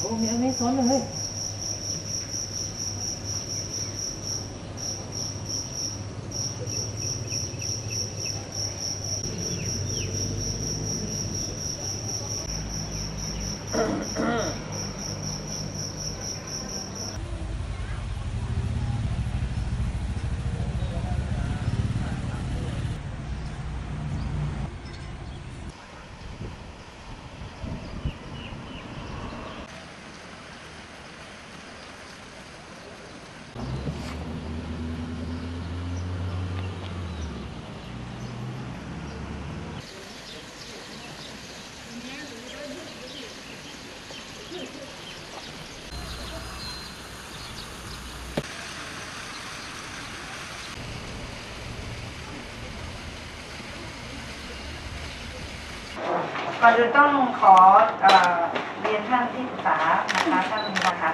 โอ้ไม่ไม่สนเลย ก่อนอื่นต้องขอเอ่อเรียนท่านที่ปรึกษานะคะท่านนะคะ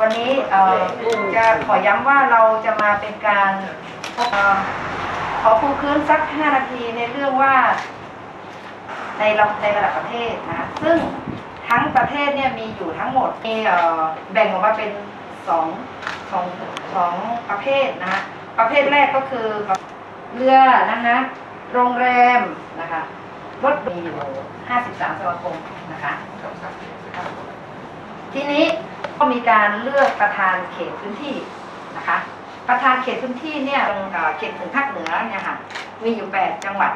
วันนี้จะขอย้ำว่าเราจะมาเป็นการเอ่อขอปูพื้นสัก 5 นาทีในเรื่องว่าในระในระดับประเทศนะคะซึ่งทั้งประเทศเนี่ยมีอยู่ทั้งหมดมีแบ่งออกมาเป็นสองสองสองประเภทนะคะประเภทแรกก็คือเรือนะคะโรงแรมนะคะรถมีอยู่53สมาคมนะคะทีนี้ ก็มีการเลือกประธานเขตพื้นที่นะคะ ประธานเขตพื้นที่เนี่ยเขตถึงภาคเหนือเนี่ยค่ะมีอยู่ 8 จังหวัด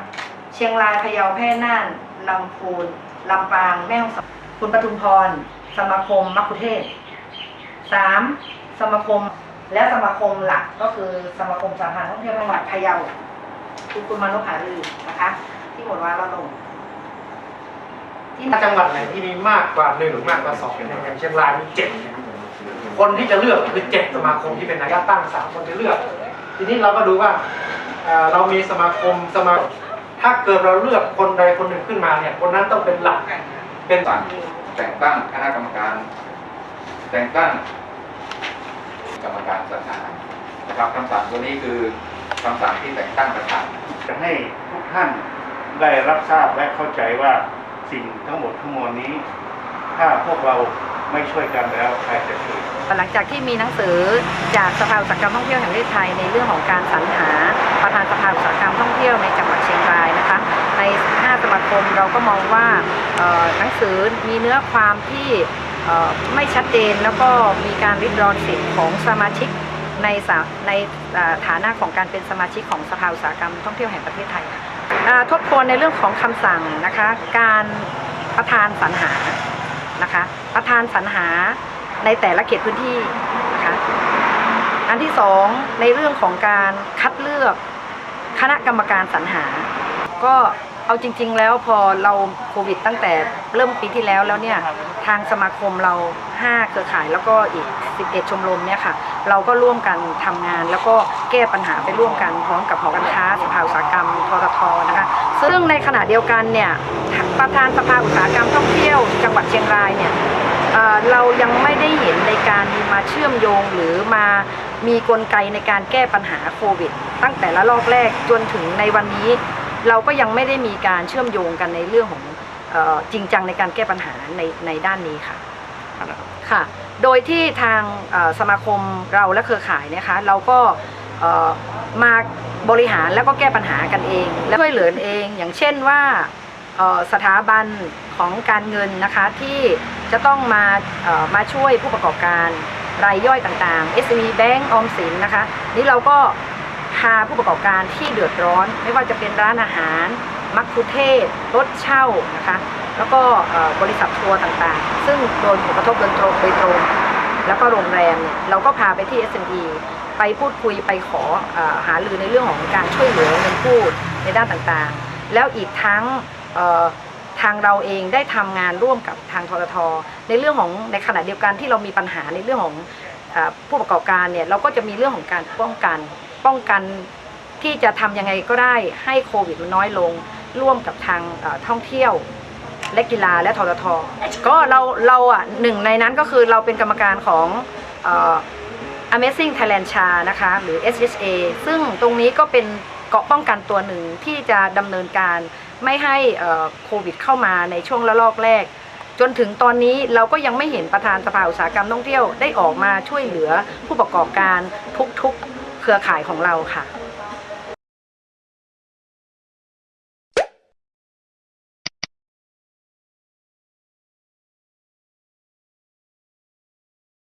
เชียงรายพะเยาแพร่น่านลำพูนลำปางแม่ฮ่องสอนคุณปทุมพร สมาคมมัคคุเทศก์สามสมาคมและสมาคมหลักก็คือสมาคมสาธารณท่องเที่ยวจังหวัดพะเยาคือคุณมนุหารือนะคะ ที่หมดว่าเราลง ที่ถ้าจังหวัดไหนที่มีมากกว่าหนึ่งหรือมากกว่าสองเนี่ยอย่างเชียงรายมีเจ็ดคนที่จะเลือกคือเจ็ดสมาคมที่เป็นนายกตั้งสามคนจะเลือก ทีนี้เราก็ดูว่าเอ่อเรามีสมาคมสมาถ้าเกิดเราเลือกคนใดคนหนึ่งขึ้นมาเนี่ยคนนั้นต้องเป็นหลักเป็นสั่งแต่งตั้งคณะกรรมการ แต่งตั้งกรรมการสรรหานะครับคำสั่งตัวนี้คือคำสั่งที่แต่งตั้งประธานจะให้ทุกท่านได้รับทราบและเข้าใจว่า สิ่งทั้งหมดทั้งมวลนี้ ถ้าพวกเราไม่ช่วยกันแล้วใครจะช่วย หลังจากที่มีหนังสือจากสภาอุตสาหกรรมท่องเที่ยวแห่งประเทศไทยในเรื่องของการสรรหาประธานสภาอุตสาหกรรมท่องเที่ยวในจังหวัดเชียงรายนะคะ ใน 5 สมาคมเราก็มองว่าหนังสือมีเนื้อความที่ไม่ชัดเจนแล้วก็มีการริดรอนสิทธิ์ของสมาชิกในในฐานะของการเป็นสมาชิกของสภาอุตสาหกรรมท่องเที่ยวแห่งประเทศไทยอ่า ทบทวนในเรื่องของคำสั่งนะคะ การประธานสรรหานะคะ ประธานสรรหาในแต่ละเขตพื้นที่นะคะอันที่สองในเรื่องของการคัดเลือกคณะกรรมการสรรหา ก็เอาจริง ๆ แล้วพอเราโควิดตั้งแต่เริ่มปีที่แล้วแล้วเนี่ยทางสมาคมเรา 5 เครือข่ายแล้วก็อีก 11 ชมรมเนี่ยค่ะ เราก็ร่วมกันทำงาน แล้วก็แก้ปัญหาไปร่วมกันพร้อมกับหอการค้าสภาอุตสาหกรรมทททนะคะ ซึ่งในขณะเดียวกันเนี่ยประธานสภาอุตสาหกรรมท่องเที่ยวจังหวัดเชียงรายเนี่ยเเรายังไม่ได้เห็นในการมาเชื่อมโยงหรือมามีกลไกในการแก้ปัญหาโควิด ตั้งแต่ละลอกแรกจนถึงในวันนี้ เราก็ยังไม่ได้มีการเชื่อมโยงกันในเรื่องของจริงจังในการแก้ปัญหาในในด้านนี้ค่ะ ค่ะ โดยที่ทางสมาคมเราและเครือข่ายนะคะเราก็มาบริหารแล้วก็แก้ปัญหากันเอง และช่วยเหลือเอง อย่างเช่นว่าสถาบันของการเงินนะคะที่จะต้องมามาช่วยผู้ประกอบการรายย่อยต่างๆ SME Bank ออมสินนะคะ นี่เราก็พาผู้ประกอบการที่เดือดร้อน ไม่ว่าจะเป็นร้านอาหาร มักคุเทศรถเช่านะคะ แล้วก็บริษัททัวร์ต่างๆ ซึ่งโดนผลกระทบโดยตรงโดยตรง แล้วก็โรงแรมเนี่ยเราก็พาไปที่ SME ไปพูดคุยไปขออหารือในเรื่องของการช่วยเหลือเงินกู้ในด้านต่างๆ แล้วอีกทั้งทางเราเองได้ทำงานร่วมกับทางทททในเรื่องของในขณะเดียวกันที่เรามีปัญหาในเรื่องของอผู้ประกอบการเนี่ยเราก็จะมีเรื่องของการป้องกัน ป้องกันที่จะทำยังไงก็ได้ให้โควิดมันน้อยลง ร่วมกับทางท่องเที่ยวและกีฬาและทททก็เราเราอะหนึ่งในนั้นก็คือเราเป็นกรรมการของอ Amazing Thailand Cha นะคะหรือ SHA ซึ่งตรงนี้ก็เป็นเกาะป้องกันตัวหนึ่งที่จะดำเนินการไม่ให้โควิดเข้ามาในช่วงระลอกแรก จนถึงตอนนี้เราก็ยังไม่เห็นประธานสภาอุตสาหกรรมท่องเที่ยวได้ออกมาช่วยเหลือผู้ประกอบการทุกๆเครือข่ายของเราค่ะ